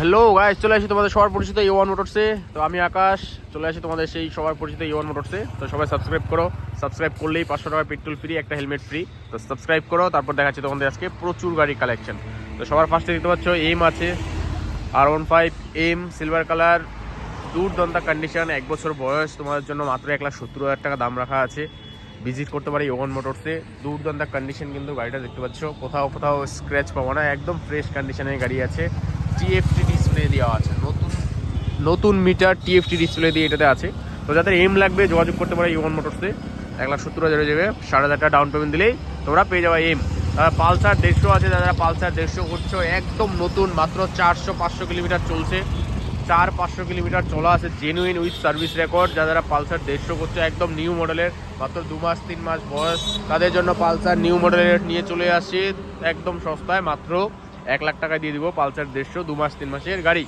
Hello guys চলে আসি তোমাদের সবার পরিচিত ইউ ওয়ান মোটরসে তো আমি আকাশ, চলে আসি তোমাদের সেই সবার পরিচিত ইউ ওয়ান মোটরসে তো সবাই সাবস্ক্রাইব করো। সাবস্ক্রাইব করলেই পাঁচশো টাকা পেট্রোল ফ্রি একটা হেলমেট ফ্রি তো সাবস্ক্রাইব করো, তারপর দেখাচ্ছি তোমাদের আজকে প্রচুর গাড়ি কালেকশন তো সবার ফার্স্টে দেখতে পাচ্ছ এম আছে। R one five M silver colour দূরদন্তা condition এক বছর বয়স, তোমাদের জন্য মাত্র এক লাখ সত্তর হাজার টাকা দাম রাখা আছে। ভিজিট করতে পারি ওয়ান মোটরসে দুর্দান্ত কন্ডিশন কিন্তু গাড়িটা দেখতে পাচ্ছ। কোথাও কোথাও স্ক্র্যাচ পাবো না, একদম ফ্রেশ কন্ডিশনের গাড়ি আছে। টিএফটি দেওয়া আছে। নতুন নতুন মিটার টিএফটি ডিসপ্লে দিয়ে এটাতে আছে। তো যাদের এম লাগবে, যোগাযোগ করতে পারে ইউন মোটরসে এক লাখ সত্তর হাজার যাবে। সাড়ে হাজার টাকা ডাউন পেমেন্ট দিলেই তোমরা পেয়ে যাবে এম তারা পালসার দেড়শো আছে, যারা পালসার দেড়শো করছ, একদম নতুন, মাত্র চারশো পাঁচশো কিলোমিটার চলছে। চার, পাঁচশো কিলোমিটার চলা আছে জেনুইন উইথ সার্ভিস রেকর্ড যারা পালসার দেড়শো করছে, একদম নিউ মডেলের মাত্র দু মাস, তিন মাস বয়স। তাদের জন্য পালসার নিউ মডেলের নিয়ে চলে আসছে, একদম সস্তায়, মাত্র এক লাখ টাকা দিয়ে দিব পালসার দেড়শো, দু মাস, তিন মাসের গাড়ি।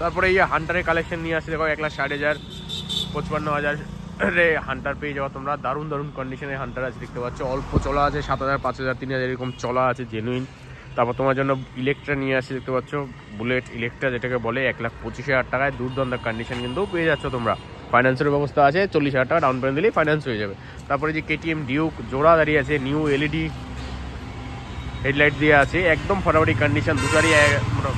তারপরে এই হান্টারের কালেকশন নিয়ে আসছে দেখো, এক লাখ ষাট হাজার, পঁচপান্ন হাজার রে হান্টার পেয়ে যাওয়া তোমরা। দারুণ দারুণ কন্ডিশনের হান্টার আছে, দেখতে পাচ্ছ। অল্প চলা আছে, সাত হাজার, পাঁচ হাজার, তিন হাজার, এরকম চলা আছে জেনুইন তারপর তোমার জন্য ইলেকট্রা নিয়ে আসছে দেখতে পাচ্ছ। বুলেট ইলেকট্রা যেটাকে বলে, এক লাখ পঁচিশ হাজার টাকায় দুর্দান্ত কন্ডিশন কিন্তু পেয়ে যাচ্ছ তোমরা। ফাইন্যান্সের ব্যবস্থা আছে, চল্লিশ হাজার টাকা ডাউন পেমেন্ট দিলেই ফাইন্যান্স হয়ে যাবে। তারপরে যে কেটিএম ডিউক জোড়া দাঁড়িয়ে আছে নিউ এলইডি হেডলাইট দিয়ে আছে, একদম ফাটাফাটি কন্ডিশন দুটারই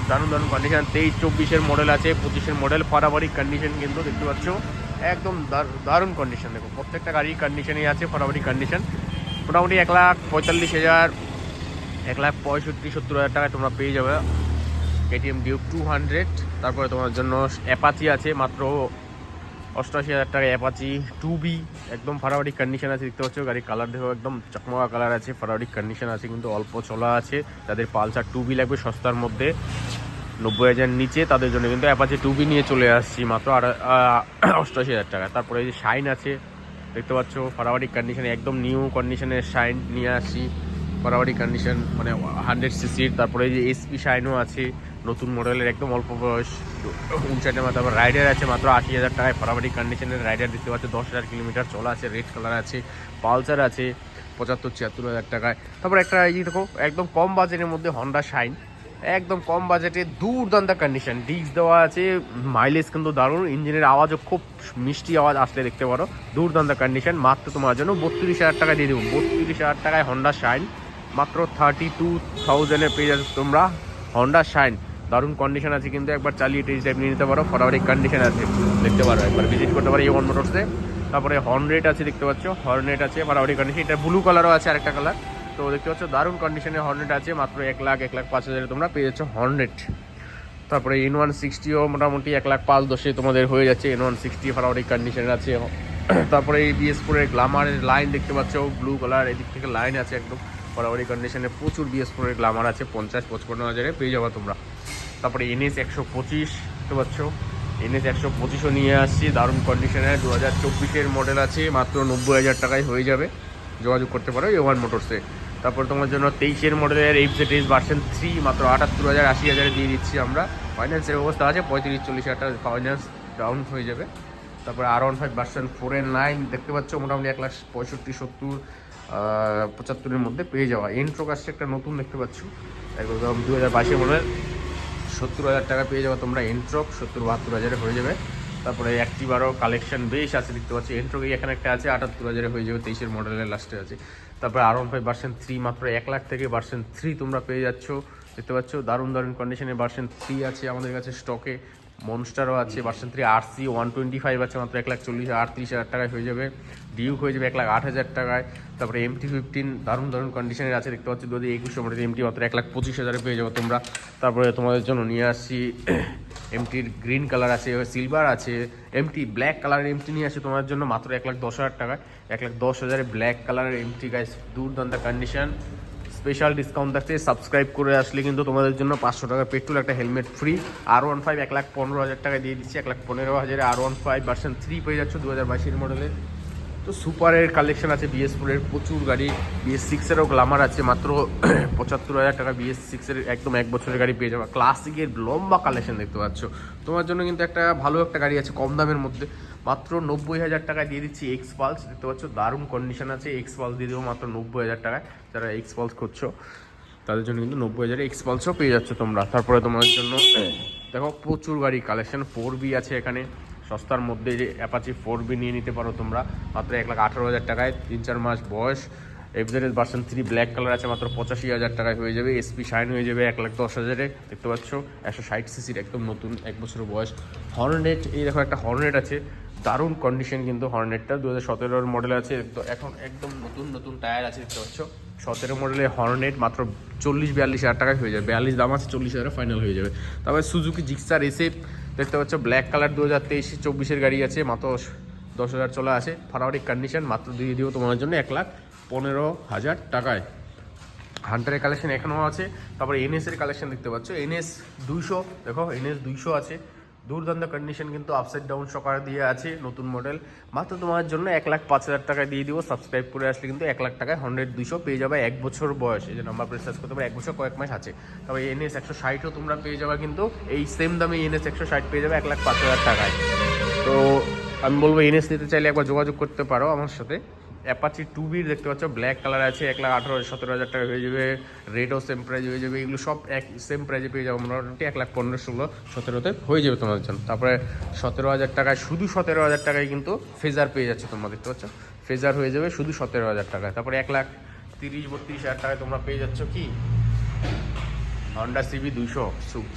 দারুণ দারুণ কন্ডিশন তেইশ, চব্বিশের মডেল আছে, পঁচিশের মডেল ফাটাফাটি কন্ডিশন কিন্তু দেখতে পাচ্ছ, একদম দার- দারুণ কন্ডিশন দেখো। প্রত্যেকটা গাড়ির কন্ডিশনই আছে, ফাটাফাটি কন্ডিশন মোটামুটি এক লাখ পঁয়তাল্লিশ হাজার, এক লাখ পঁয়ষট্টি, সত্তর হাজার টাকায় তোমরা পেয়ে যাবে। কেটিএম ডিউক টু হান্ড্রেড তারপরে তোমার জন্য অ্যাপাচি আছে, মাত্র অষ্টআশি হাজার টাকা অ্যাপাচি টু বি একদম ফাটাফাটি কন্ডিশন আছে, দেখতে পাচ্ছ? গাড়ির কালার দেখো, একদম চকমকা কালার আছে ফাটাফাটি কন্ডিশন আছে, কিন্তু অল্প চলা আছে। যাদের পালসার টু বি লাগবে সস্তার মধ্যে, নব্বই হাজার নিচে, তাদের জন্য। কিন্তু অ্যাপাচি টু বি নিয়ে চলে আসছি মাত্র অষ্টআশি হাজার টাকা। তারপরে এই যে শাইন আছে, দেখতে পাচ্ছ? ফাটাফাটি কন্ডিশনে একদম নিউ কন্ডিশনের শাইন নিয়ে আসছি। ফাটাফাটি কন্ডিশন মানে হান্ড্রেড সিসির তারপরে এই যে এসপি শাইনও আছে। নতুন মডেলের একদম অল্প বয়স উনষাটের মধ্যে তারপর রাইডার আছে মাত্র আশি হাজার টাকায় ফাটাফাটি কন্ডিশনের রাইডার দেখতে পাচ্ছ, দশ হাজার কিলোমিটার চলা আছে রেড কালার আছে পালসার আছে, পঁচাত্তর, ছিয়াত্তর হাজার টাকায়। তারপর একটা এই দেখো, একদম কম বাজেটের মধ্যে হন্ডা শাইন একদম কম বাজেটে দুর্দান্ত কন্ডিশন ডিস্ক দেওয়া আছে মাইলেজ কিন্তু দারুণ ইঞ্জিনের আওয়াজও খুব মিষ্টি আওয়াজ আসলে দেখতে পারো, দুর্দান্ত কন্ডিশন মাত্র তোমার জন্য বত্রিশ হাজার টাকা দিয়ে দেবো, বত্রিশ হাজার টাকায় হন্ডা শাইন মাত্র থার্টি টু থাউজেন্ডে পেয়ে যাচ্ছ তোমরা হন্ডা শাইন দারুণ কন্ডিশন আছে কিন্তু, একবার চালিয়ে টেস্ট ড্রাইভ নিয়ে নিতে পারো ফটাফটি কন্ডিশন আছে, দেখতে পারো একবার ভিজিট করতে পারো ইউন মোটরসে তারপরে হর্নরেট আছে, দেখতে পাচ্ছ হর্নেট আছে ফটাফটি কন্ডিশন এটা ব্লু কালারও আছে আরেকটা কালার তো দেখতে পাচ্ছ, দারুণ কন্ডিশনে হর্নেট আছে, মাত্র এক লাখ এক লাখ পাঁচ হাজারে তোমরা পেয়ে যাচ্ছ হর্নেট তারপরে এন ওয়ান সিক্সটিও মোটামুটি এক লাখ পাঁচ দশে তোমাদের হয়ে যাচ্ছে এন ওয়ান সিক্সটি ফটাফটি কন্ডিশনের আছে। তারপরে এই বিএস ফোরের গ্লামারের লাইন দেখতে পাচ্ছ ব্লু কালার এদিক থেকে লাইন আছে একদম। ফটাফটি কন্ডিশনে প্রচুর বিএস ফোরের গ্লামার আছে, পঞ্চাশ, পঁচপন্ন হাজারে পেয়ে যাব তোমরা। তারপরে এনএস একশো পঁচিশ, দেখতে পাচ্ছ? এনএস একশো পঁচিশও নিয়ে আসছি, দারুণ কন্ডিশনে দু হাজার চব্বিশের মডেল আছে, মাত্র নব্বই হাজার টাকায় হয়ে যাবে। যোগাযোগ করতে পারো এ ওয়ান মোটরসে তারপর তোমার জন্য তেইশের মডেলের eight Z H version three মাত্র আটাত্তর হাজার, আশি হাজারে দিয়ে দিচ্ছি আমরা। ফাইন্যান্সের ব্যবস্থা আছে, পঁয়ত্রিশ, চল্লিশ হাজার টাকা ফাইন্যান্স ডাউন হয়ে যাবে। তারপরে R one five version four এর নাইন দেখতে পাচ্ছ, মোটামুটি এক লাখ পঁয়ষট্টি, সত্তর পঁচাত্তরের মধ্যে পেয়ে যাওয়া। এন্ট্রোক আসছে একটা নতুন, দেখতে পাচ্ছ। একদম দু হাজার বাইশের মডেল সত্তর হাজার টাকা পেয়ে যাব তোমরা এন্ট্রক সত্তর বাহাত্তর হাজারে হয়ে যাবে। তারপরে অ্যাক্টিভারও কালেকশন বেশ আছে, দেখতে পাচ্ছি। এন্ট্রোকে এখানে একটা আছে, আটাত্তর হাজারে হয়ে যাবে, তেইশের মডেলের লাস্টে আছে। তারপরে R one five version three মাত্র এক লাখ থেকে ভার্সন থ্রি তোমরা পেয়ে যাচ্ছ, দেখতে পাচ্ছ। দারুণ দারুণ কন্ডিশনে ভার্সন থ্রি আছে আমাদের কাছে স্টকে মনস্টারও আছে version three R C one twenty five আছে মাত্র এক লাখ চল্লিশ, আটত্রিশ হাজার টাকায় হয়ে যাবে। ডিউক হয়ে যাবে এক লাখ আট হাজার টাকায়। তারপরে এমটি ফিফটিন দারুণ দারুণ কন্ডিশনের আছে, দেখতে পাচ্ছি দু যদি একুশে মডেল এমটি মাত্র এক লাখ পঁচিশ হাজারে পেয়ে যাব তোমরা। তারপরে তোমাদের জন্য নিয়ে আসছি এমটির গ্রিন কালার আছে সিলভার আছে এমটি ব্ল্যাক কালারের এমটি নিয়ে আসি তোমার জন্য মাত্র এক লাখ দশ হাজার টাকায়। এক লাখ দশ হাজারে ব্ল্যাক কালারের এমটি গাইস দুর্দান্ত কন্ডিশন স্পেশাল ডিসকাউন্ট থাকছে। সাবস্ক্রাইব করে আসলে কিন্তু তোমাদের জন্য পাঁচশো টাকা পেট্রোল একটা হেলমেট ফ্রি আর ওয়ান ফাইভ এক লাখ পনেরো হাজার টাকা দিয়ে দিচ্ছি। এক লাখ পনেরো হাজারে R one five percent three পেয়ে যাচ্ছ দু হাজার বাইশের মডেলের তো সুপারের কালেকশন আছে বিএস ফোরের প্রচুর গাড়ি বিএস সিক্সেরও গ্লামার আছে, মাত্র পঁচাত্তর হাজার টাকা বিএস সিক্সের একদম এক বছরের গাড়ি পেয়ে যাবে। ক্লাসিকের লম্বা কালেকশন দেখতে পাচ্ছ। তোমার জন্য কিন্তু একটা ভালো একটা গাড়ি আছে কম দামের মধ্যে। মাত্র নব্বই হাজার টাকায় দিয়ে দিচ্ছি এক্স পালস দেখতে পাচ্ছ, দারুণ কন্ডিশন আছে। এক্স পালস দিয়ে দেবো মাত্র নব্বই হাজার টাকায়। যারা এক্স পালস করছ তাদের জন্য কিন্তু নব্বই হাজারে এক্সপালসও পেয়ে যাচ্ছ তোমরা। তারপরে তোমাদের জন্য, দেখো, প্রচুর গাড়ি কালেকশন ফোর বি আছে এখানে। সস্তার মধ্যে যে অ্যাপাচি ফোর বি নিয়ে নিতে পারো তোমরা। মাত্র এক লাখ আঠারো হাজার টাকায়, তিন চার মাস বয়স। FZ version three black colour আছে, মাত্র পঁচাশি হাজার টাকায় হয়ে যাবে। এসপি শাইন হয়ে যাবে এক লাখ দশ হাজারে, দেখতে পাচ্ছ? একশো ষাট সিসির একদম নতুন, এক বছর বয়স। হর্নেট এই দেখো একটা হর্নেট আছে। দারুণ কন্ডিশন কিন্তু হর্নেটটা দু হাজার সতেরোর মডেল আছে। এখন একদম নতুন নতুন টায়ার আছে, দেখতে পাচ্ছ? সতেরো মডেলের হর্নেট মাত্র চল্লিশ, বিয়াল্লিশ হাজার টাকায় হয়ে যাবে। বিয়াল্লিশ দাম আছে, চল্লিশ হাজারে ফাইনাল হয়ে যাবে। তারপরে সুজুকি জিক্সার এসে দেখতে পাচ্ছ ব্ল্যাক কালার দু হাজার তেইশে, চব্বিশের গাড়ি আছে, মাত্র দশ হাজার চলে আছে ফাটাফাটি কন্ডিশন মাত্র দিয়ে দিব তোমার জন্য এক লাখ পনেরো হাজার টাকায়। হান্টারের কালেকশন এখনও আছে। তারপরে এনএসের কালেকশন দেখতে পাচ্ছ এনএস দুইশো, দেখো এনএস দুইশো আছে। দুর্দান্ত কন্ডিশন কিন্তু আপসাইড ডাউন সকার দিয়ে আছে নতুন মডেল মাত্র তোমার জন্য এক লাখ পাঁচ হাজার টাকায় দিয়ে দিব। সাবস্ক্রাইব করে আসলে কিন্তু এক লাখ টাকায় হান্ড্রেড দুইশো পেয়ে যাবে এক বছর বয়স। এই যে নাম্বার প্রেসার্জ করতে পারে, এক বছর কয়েক মাস আছে। তবে এনএস একশো ষাটও তোমরা পেয়ে যাবে কিন্তু এই সেম দামে এনএস একশো ষাট পেয়ে যাবে এক লাখ পাঁচ হাজার টাকায়। তো আমি বলব এনএস নিতে চাইলে একবার যোগাযোগ করতে পারো আমার সাথে। অ্যাপাচি টু বির দেখতে পাচ্ছ ব্ল্যাক কালার আছে, এক লাখ আঠারো সতেরো হাজার টাকা হয়ে যাবে রেডও সেম প্রাইজ হয়ে যাবে, এগুলো সব এক সেম প্রাইজে পেয়ে যাব, মোটামুটি এক লাখ পনেরো, ষোলো, সতেরোতে হয়ে যাবে তোমাদের জন্য। তারপরে সতেরো হাজার টাকায় শুধু সতেরো হাজার টাকায় কিন্তু ফেজার পেয়ে যাচ্ছে তোমরা, দেখতে পাচ্ছ? ফেজার হয়ে যাবে শুধু সতেরো হাজার টাকায়। তারপরে এক লাখ তিরিশ, বত্রিশ হাজার টাকায় তোমরা পেয়ে যাচ্ছ কি? হন্ডা সিবি দুইশো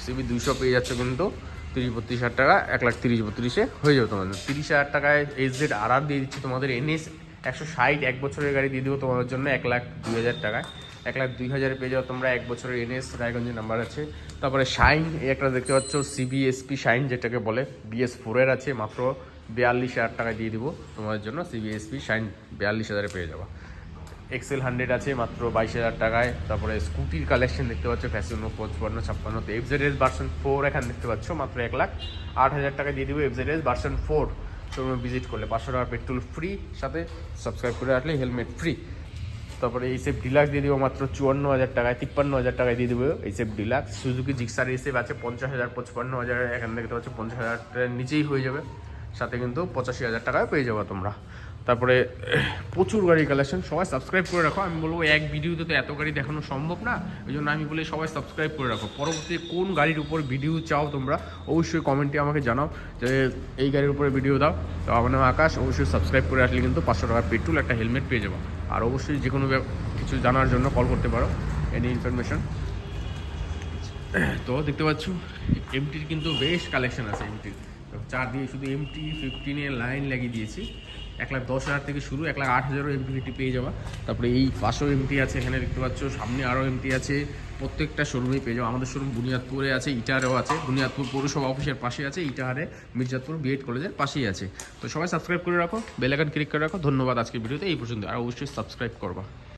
সিবি দুইশো পেয়ে যাচ্ছ কিন্তু তিরিশ, বত্রিশ হাজার টাকা, এক লাখ তিরিশ, বত্রিশে হয়ে যাবে তোমাদের তিরিশ হাজার টাকায় এইচ জেড আর দিয়ে দিচ্ছি তোমাদের এনএস একশো ষাট এক বছরের গাড়ি দিয়ে দেবো তোমাদের জন্য, এক লাখ দুই হাজার টাকায়। এক লাখ দুই হাজারে পেয়ে যাও তোমরা, এক বছরের এনএস রায়গঞ্জের নাম্বার আছে। তারপরে শাইন একটা দেখতে পাচ্ছ সিবিএসপি শাইন, যেটাকে বলে বিএস ফোরের আছে, মাত্র বিয়াল্লিশ হাজার টাকায় দিয়ে দিব তোমাদের জন্য সিবিএসপি শাইন, বিয়াল্লিশ হাজারে পেয়ে যাব। এক্সেল হান্ড্রেড আছে, মাত্র বাইশ হাজার টাকায়। তারপরে স্কুটির কালেকশন দেখতে পাচ্ছ, ফ্যাশনো পঁচপান্ন, ছাপ্পান্ন, তো এফজেড এস ভার্সন ফোর এখানে দেখতে পাচ্ছ, মাত্র এক লাখ আট হাজার টাকা দিয়ে দিব এফজেড এস ভার্সন ফোর শোরুমে ভিজিট করলে। পাঁচশো টাকার পেট্রোল ফ্রি সাথে সাবস্ক্রাইব করে রাখলে হেলমেট ফ্রি তারপরে এই সেফ ডিলাক্স দিয়ে দেবো মাত্র চুয়ান্ন হাজার টাকায়, তিপ্পান্ন হাজার টাকায় দিয়ে দেবো এই সেফ ডিলাক্স সুজুকি জিক্সার এসেফ আছে, পঞ্চাশ হাজার, পঁচপান্ন হাজার, এখান থেকে তো হচ্ছে পঞ্চাশ হাজার নিচেই হয়ে যাবে। সাথে কিন্তু পঁচাশি হাজার টাকায় পেয়ে যাব তোমরা। তারপরে, প্রচুর গাড়ি কালেকশন সবাই সাবস্ক্রাইব করে রাখো। আমি বলব, এক ভিডিওতে তো এত গাড়ি দেখানো সম্ভব না, ওই জন্য আমি বলি সবাই সাবস্ক্রাইব করে রাখো। পরবর্তী কোন গাড়ির উপর ভিডিও চাও তোমরা, অবশ্যই কমেন্টে আমাকে জানাও যে এই গাড়ির উপরে ভিডিও দাও। তো আমার নাম আকাশ, অবশ্যই সাবস্ক্রাইব করে আসলে কিন্তু পাঁচশো টাকার পেট্রোল একটা হেলমেট পেয়ে যাব। আর অবশ্যই যে কোনো কিছু জানার জন্য কল করতে পারো এনি ইনফরমেশন তো দেখতে পাচ্ছ এমটির কিন্তু বেশ কালেকশন আছে এমটির চার দিয়ে শুধু এমটি ফিফটিনের লাইন লাগিয়ে দিয়েছি। এক লাখ দশ হাজার থেকে শুরু, এক লাখ আট হাজারও এমটি ফিফটি পেয়ে যাওয়া তারপরে এই পাশেও এমটি আছে, এখানে দেখতে পাচ্ছ, সামনে আরও এমটি আছে, প্রত্যেকটা শোরুমেই পেয়ে যাব। আমাদের শোরুম বুনিয়াদপুরে আছে ইটারেও আছে। বুনিয়াদপুর পৌরসভা অফিসের পাশে আছে, ইটাহারে মির্জাপুর বিএড কলেজের পাশেই আছে। তো সবাই সাবস্ক্রাইব করে রাখো বেলাকান ক্লিক করে রাখো। ধন্যবাদ আজকের ভিডিওতে, এই পর্যন্ত। আর অবশ্যই সাবস্ক্রাইব করবা।